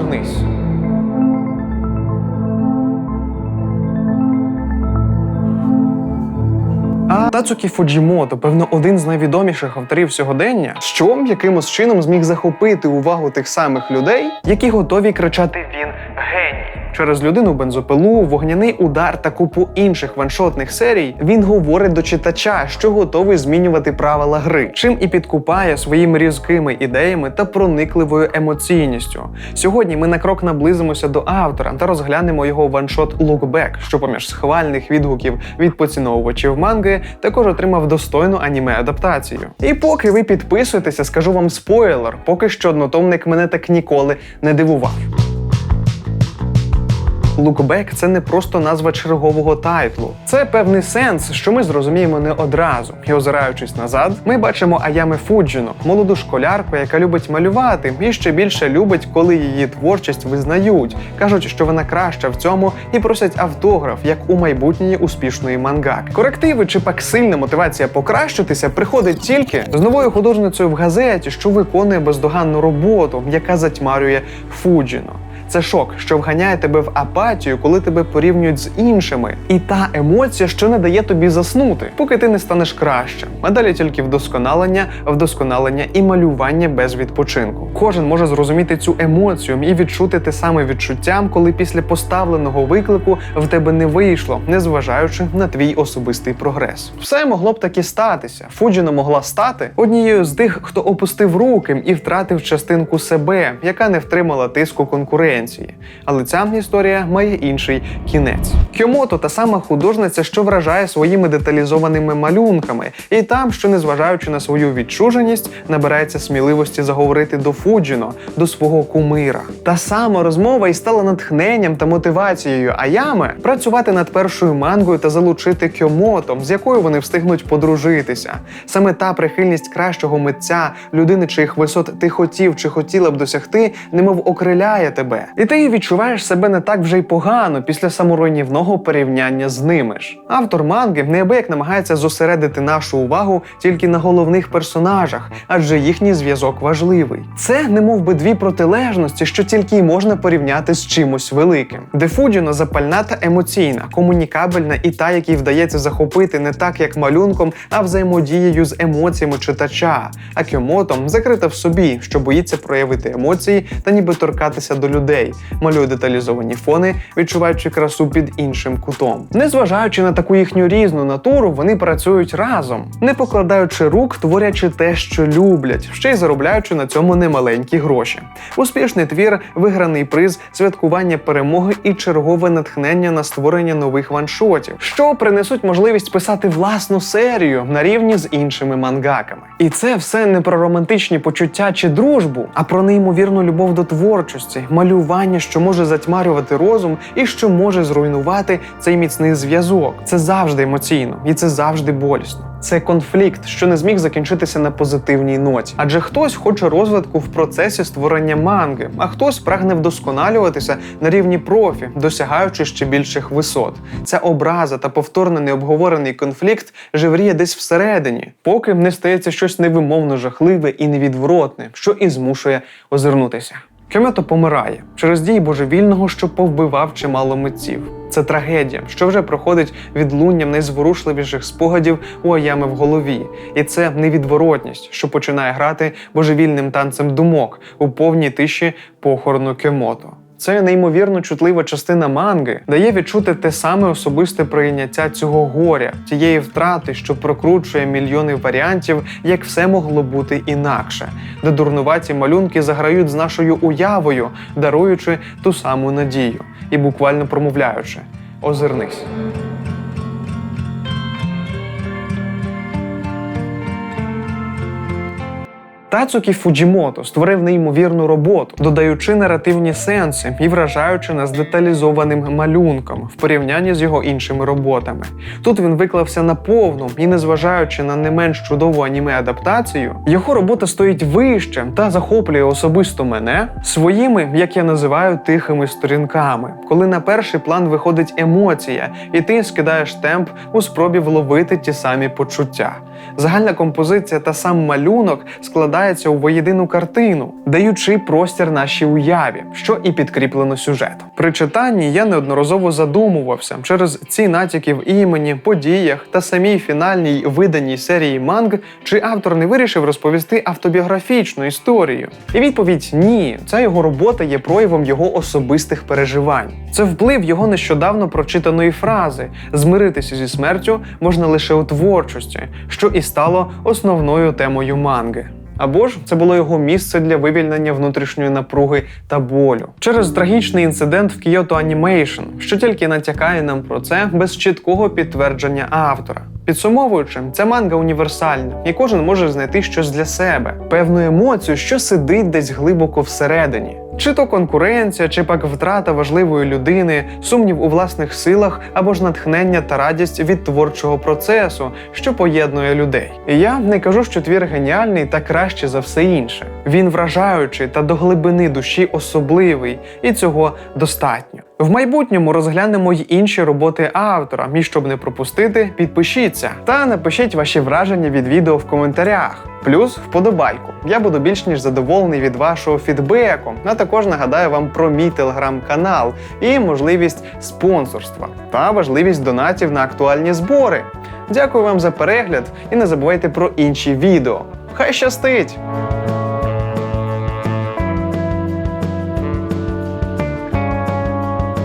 Озирнись. А Тацукі Фуджімото, певно, один з найвідоміших авторів сьогодення, що якимось чином зміг захопити увагу тих самих людей, які готові кричати Він геній. Через людину бензопилу, вогняний удар та купу інших ваншотних серій він говорить до читача, що готовий змінювати правила гри, чим і підкупає своїми різкими ідеями та проникливою емоційністю. Сьогодні ми на крок наблизимося до автора та розглянемо його ваншот Lookback, що поміж схвальних відгуків від поціновувачів манги також отримав достойну аніме адаптацію. І поки ви підписуєтеся, скажу вам спойлер, поки що однотомник мене так ніколи не дивував. Лукбек це не просто назва чергового тайтлу. Це певний сенс, що ми зрозуміємо не одразу. І озираючись назад, ми бачимо Аями Фуджіно, молоду школярку, яка любить малювати, і ще більше любить, коли її творчість визнають. кажуть, що вона краща в цьому і просять автограф, як у майбутньої успішної мангак. Корективи чи пак сильна мотивація покращитися приходить тільки з новою художницею в газеті, що виконує бездоганну роботу, яка затьмарює Фуджіно. Це шок, що вганяє тебе в апатію, коли тебе порівнюють з іншими, і та емоція, що не дає тобі заснути, поки ти не станеш кращим. А далі тільки вдосконалення, вдосконалення і малювання без відпочинку. Кожен може зрозуміти цю емоцію і відчути те саме відчуттям, коли після поставленого виклику в тебе не вийшло, незважаючи на твій особистий прогрес. Все могло б таки статися. Фуджіно могла стати однією з тих, хто опустив руки і втратив частинку себе, яка не втримала тиску конкуренції. Але ця історія має інший кінець. Кьомото та сама художниця, що вражає своїми деталізованими малюнками, і там, що незважаючи на свою відчуженість, набирається сміливості заговорити до Фуджіно, до свого кумира. Та сама розмова і стала натхненням та мотивацією Аями працювати над першою мангою та залучити Кьомото, з якою вони встигнуть подружитися. Саме та прихильність кращого митця, людини, чиїх висот ти хотів чи хотіла б досягти, немов окриляє тебе. І ти відчуваєш себе не так вже й погано після саморуйнівного порівняння з ними ж. Автор манги неабияк намагається зосередити нашу увагу тільки на головних персонажах, адже їхній зв'язок важливий. Це немов би дві протилежності, що тільки й можна порівняти з чимось великим. Дефуджіно запальна та емоційна, комунікабельна і та, якій вдається захопити не так, як малюнком, а взаємодією з емоціями читача. А Кьомотом закрита в собі, що боїться проявити емоції та ніби торкатися до людей, малює деталізовані фони, відчуваючи красу під іншим кутом. Незважаючи на таку їхню різну натуру, вони працюють разом, не покладаючи рук, творячи те, що люблять, ще й заробляючи на цьому немаленькі гроші. Успішний твір, виграний приз, святкування перемоги і чергове натхнення на створення нових ваншотів, що принесуть можливість писати власну серію на рівні з іншими мангаками. І це все не про романтичні почуття чи дружбу, а про неймовірну любов до творчості, малювання, що може затьмарювати розум і що може зруйнувати цей міцний зв'язок. Це завжди емоційно і це завжди болісно. Це конфлікт, що не зміг закінчитися на позитивній ноті. Адже хтось хоче розвитку в процесі створення манги, а хтось прагне вдосконалюватися на рівні профі, досягаючи ще більших висот. Ця образа та повторно необговорений конфлікт живріє десь всередині, поки не стається щось невимовно жахливе і невідворотне, що і змушує озирнутися. Кьомето помирає через дій божевільного, що повбивав чимало митців. Це трагедія, що вже проходить відлунням найзворушливіших спогадів у Аями в голові, і це невідворотність, що починає грати божевільним танцем думок у повній тиші похорону Кьомото. Це неймовірно чутлива частина манги, дає відчути те саме особисте прийняття цього горя, тієї втрати, що прокручує мільйони варіантів, як все могло бути інакше, де дурнуваті малюнки заграють з нашою уявою, даруючи ту саму надію і буквально промовляючи: озирнись. Тацукі Фуджімото створив неймовірну роботу, додаючи наративні сенси і вражаючи нас деталізованим малюнком в порівнянні з його іншими роботами. Тут він виклався наповну і, незважаючи на не менш чудову аніме адаптацію, його робота стоїть вище та захоплює особисто мене своїми, як я називаю, тихими сторінками, коли на перший план виходить емоція, і ти скидаєш темп у спробі вловити ті самі почуття. Загальна композиція та сам малюнок складаються у воєдину картину, даючи простір нашій уяві, що і підкріплено сюжетом. При читанні я неодноразово задумувався через ці натяки в імені, подіях та самій фінальній виданій серії манг, чи автор не вирішив розповісти автобіографічну історію. І відповідь ні, ця його робота є проявом його особистих переживань. Це вплив його нещодавно прочитаної фрази: змиритися зі смертю можна лише у творчості, що і стало основною темою манги. Або ж це було його місце для вивільнення внутрішньої напруги та болю через трагічний інцидент в Kyoto Animation, що тільки натякає нам про це без чіткого підтвердження автора. Підсумовуючи, ця манга універсальна, і кожен може знайти щось для себе, певну емоцію, що сидить десь глибоко всередині. Чи то конкуренція, чи пак втрата важливої людини, сумнів у власних силах або ж натхнення та радість від творчого процесу, що поєднує людей. Я не кажу, що твір геніальний та краще за все інше. Він вражаючий та до глибини душі особливий, і цього достатньо. В майбутньому розглянемо й інші роботи автора. І щоб не пропустити, підпишіться та напишіть ваші враження від відео в коментарях. Плюс вподобайку. Я буду більш ніж задоволений від вашого фідбеку. Також нагадаю вам про мій телеграм-канал і можливість спонсорства та важливість донатів на актуальні збори. Дякую вам за перегляд і не забувайте про інші відео. Хай щастить!